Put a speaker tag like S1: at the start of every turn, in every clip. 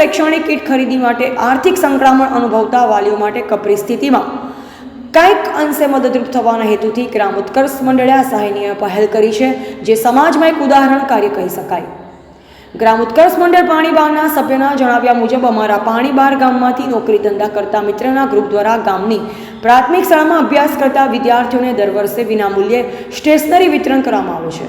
S1: શૈક્ષણિક કીટ ખરીદી માટે, આર્થિક સંક્રમણ અનુભવતા વાલીઓ માટે કપરી સ્થિતિમાં. કંઈક અંશે મદદરૂપ થવાના હેતુથી ગ્રામ ઉત્કર્ષ મંડળે આ સહાયની પહેલ કરી છે, જે સમાજમાં એક ઉદાહરણ કાર્ય કહી શકાય. ગ્રામ ઉત્કર્ષ મંડળ પાણી બારના સભ્યના જણાવ્યા મુજબ, અમારા પાણીબાર ગામમાંથી નોકરી ધંધા કરતા મિત્રના ગ્રુપ દ્વારા ગામની પ્રાથમિક શાળામાં અભ્યાસ કરતા વિદ્યાર્થીઓને દર વર્ષે વિનામૂલ્યે સ્ટેશનરી વિતરણ કરવામાં આવે છે.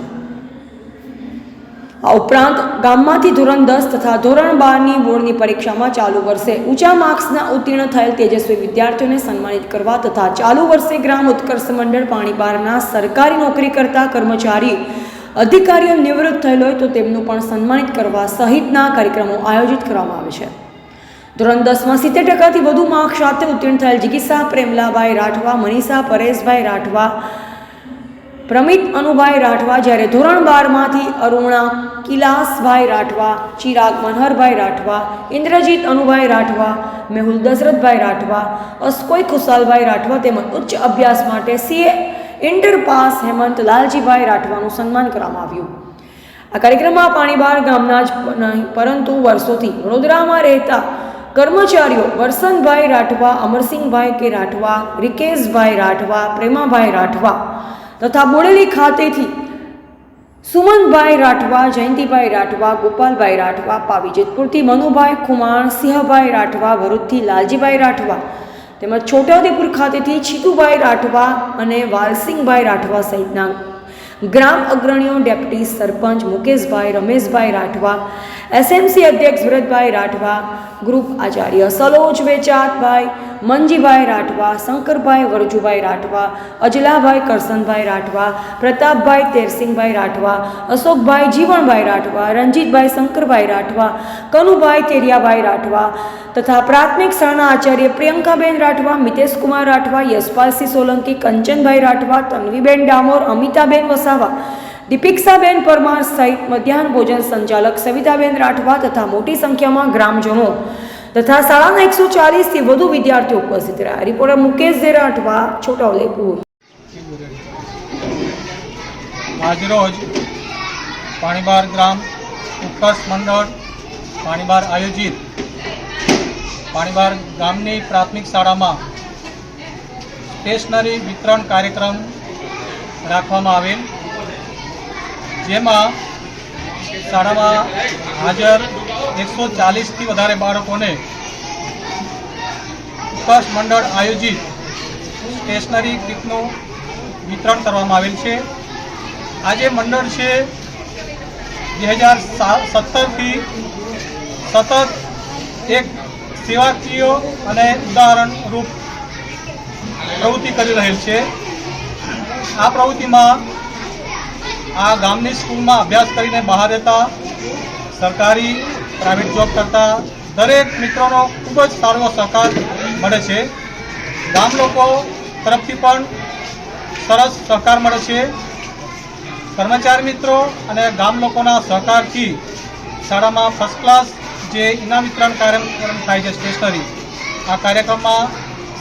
S1: આ ઉપરાંત ગામમાંથી ધોરણ દસ તથા ધોરણ બારની બોર્ડની પરીક્ષામાં ચાલુ વર્ષે ઊંચા માર્ક્સના ઉત્તીર્ણ થયેલ તેજસ્વી વિદ્યાર્થીઓને સન્માનિત કરવા તથા ચાલુ વર્ષે ગ્રામ ઉત્કર્ષ મંડળ પાણીબારના સરકારી નોકરી કરતા કર્મચારી અધિકારીઓ નિવૃત્ત થયેલ હોય તો તેમનું પણ સન્માનિત કરવા સહિતના કાર્યક્રમો આયોજિત કરવામાં આવે છે. ધોરણ દસમાં સિત્તેર ટકાથી વધુ માર્ક્સ સાથે ઉત્તીર્ણ થયેલ જિગીસા, પ્રેમલાભાઈ રાઠવા, મનીષા, પરેશભાઈ રાઠવા પ્રમિત અનુભાઈ રાઠવા જ્યારે ધોરણ બારમાંથી અરુણા, કિલાસભાઈ રાઠવા, ચિરાગ મનહરભાઈ રાઠવા, ઇન્દ્રજીત અનુભાઈ રાઠવા, મેહુલ દશરથભાઈ રાઠવા, અસ્કોઈ ખુશાલભાઈ રાઠવા તેમજ ઉચ્ચ અભ્યાસ માટે CA inter pass Hemant Laljibhai રાઠવાનું સન્માન કરવામાં આવ્યું. આ કાર્યક્રમમાં પાણીબાર ગામના જ નહીં, પરંતુ વર્ષોથી વડોદરામાં રહેતા કર્મચારીઓ વરસનભાઈ રાઠવા, અમરસિંહભાઈ કે રાઠવા, રિકેશભાઈ રાઠવા, પ્રેમાભાઈ રાઠવા તથા બોડેલી ખાતેથી સુમનભાઈ રાઠવા, જયંતિભાઈ રાઠવા, ગોપાલભાઈ રાઠવા, પાવીજેતપુરથી મનુભાઈ ખુમાણ, સિંહભાઈ રાઠવા ભરૂચથી લાલજીભાઈ રાઠવા તેમજ છોટાઉદેપુર ખાતેથી છીતુભાઈ રાઠવા અને વાલસિંહભાઈ રાઠવા સહિતના ગ્રામ અગ્રણીઓ, ડેપ્યુટી સરપંચ મુકેશભાઈ, રમેશભાઈ રાઠવા, એસએમસી અધ્યક્ષ ભરતભાઈ રાઠવા ગ્રુપ આચાર્ય સલોજ વેચાતભાઈ, મંજીભાઈ રાઠવા, શંકરભાઈ વરજુભાઈ રાઠવા, અજલાભાઈ કરસનભાઈ રાઠવા, પ્રતાપભાઈ તેરસિંહભાઈ રાઠવા, અશોકભાઈ જીવણભાઈ રાઠવા, રંજીતભાઈ શંકરભાઈ રાઠવા, કનુભાઈ તેરિયાભાઈ રાઠવા તથા પ્રાથમિક શાળાના આચાર્ય પ્રિયંકાબેન રાઠવા, મિતેશકુમાર રાઠવા, યશપાલસિંહ સોલંકી, કંચનભાઈ રાઠવા, તન્વીબેન ડામોર, અમિતાબેન વસાવા દીપિક્ષાબેન પરમાર સહિત મધ્યાહન ભોજન સંચાલક સવિતાબેન રાઠવા તથા મોટી સંખ્યામાં ગ્રામજનો તથા શાળાના એકસો ચાલીસથી વધુ વિદ્યાર્થીઓ ઉપસ્થિત રહ્યા. રિપોર્ટર મુકેશ જે રાઠવા, છોટાઉદેપુર.
S2: આજરોજ પાણીબાર ગ્રામ ઉત્કર્ષ મંડળ પાણીબાર આયોજિત પાણીબાર ગામની પ્રાથમિક શાળામાં સ્ટેશનરી વિતરણ કાર્યક્રમ રાખવામાં આવેલ. જેમાં શાળામાં હાજર એકસો ચાલીસથી વધારે બાળકોને ઉત્કર્ષ મંડળ આયોજિત સ્ટેશનરી કીટનું વિતરણ કરવામાં આવેલ છે. આજે મંડળ છે બે હજાર સત્તરથી સતત એક સેવાકીય અને ઉદાહરણરૂપ પ્રવૃત્તિ કરી રહેલ છે. આ પ્રવૃત્તિમાં આ ગામની સ્કૂલમાં અભ્યાસ કરીને બહાર રહેતા સરકારી પ્રાઇવેટ જોબ કરતા દરેક મિત્રોનો ખૂબ જ સારો સહકાર મળે છે. ગામ લોકો તરફથી પણ સરસ સહકાર મળે છે. કર્મચારી મિત્રો અને ગામ લોકોના સહકારથી શાળામાં ફર્સ્ટ ક્લાસ જે ઇનામ વિતરણ કાર્યક્રમ થાય છે સ્ટેશનરી આ કાર્યક્રમમાં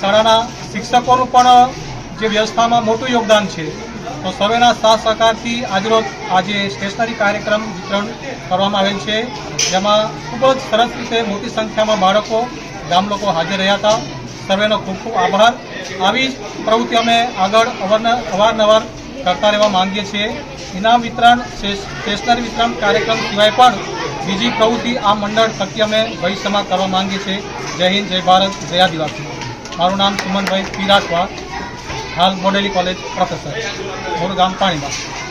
S2: શાળાના શિક્ષકોનું પણ જે વ્યવસ્થામાં મોટું યોગદાન છે. તો સર્વેના સાથ સહકારથી આજરોજ આજે સ્ટેશનરી કાર્યક્રમ વિતરણ કરવામાં આવેલ છે. જેમાં ખૂબ જ સરસ રીતે મોટી સંખ્યામાં બાળકો, ગામ લોકો હાજર રહ્યા હતા. સર્વેનો ખૂબ ખૂબ આભાર. આવી જ પ્રવૃત્તિ અમે આગળ અવારન- અવારનવાર કરતા રહેવા માંગીએ છીએ. ઇનામ વિતરણ સ્ટેશ- સ્ટેશનરી વિતરણ કાર્યક્રમ સિવાય પણ બીજી પ્રવૃત્તિ આ મંડળ થકી અમે ભવિષ્યમાં કરવા માંગીએ છીએ. જય હિન્દ, જય ભારત, જય આદિવાસી. મારું નામ સુમનભાઈ પી રાઠવા હાલ મોડેલી કોલેજ પ્રોફેસર મારું ગામ પાણીમાં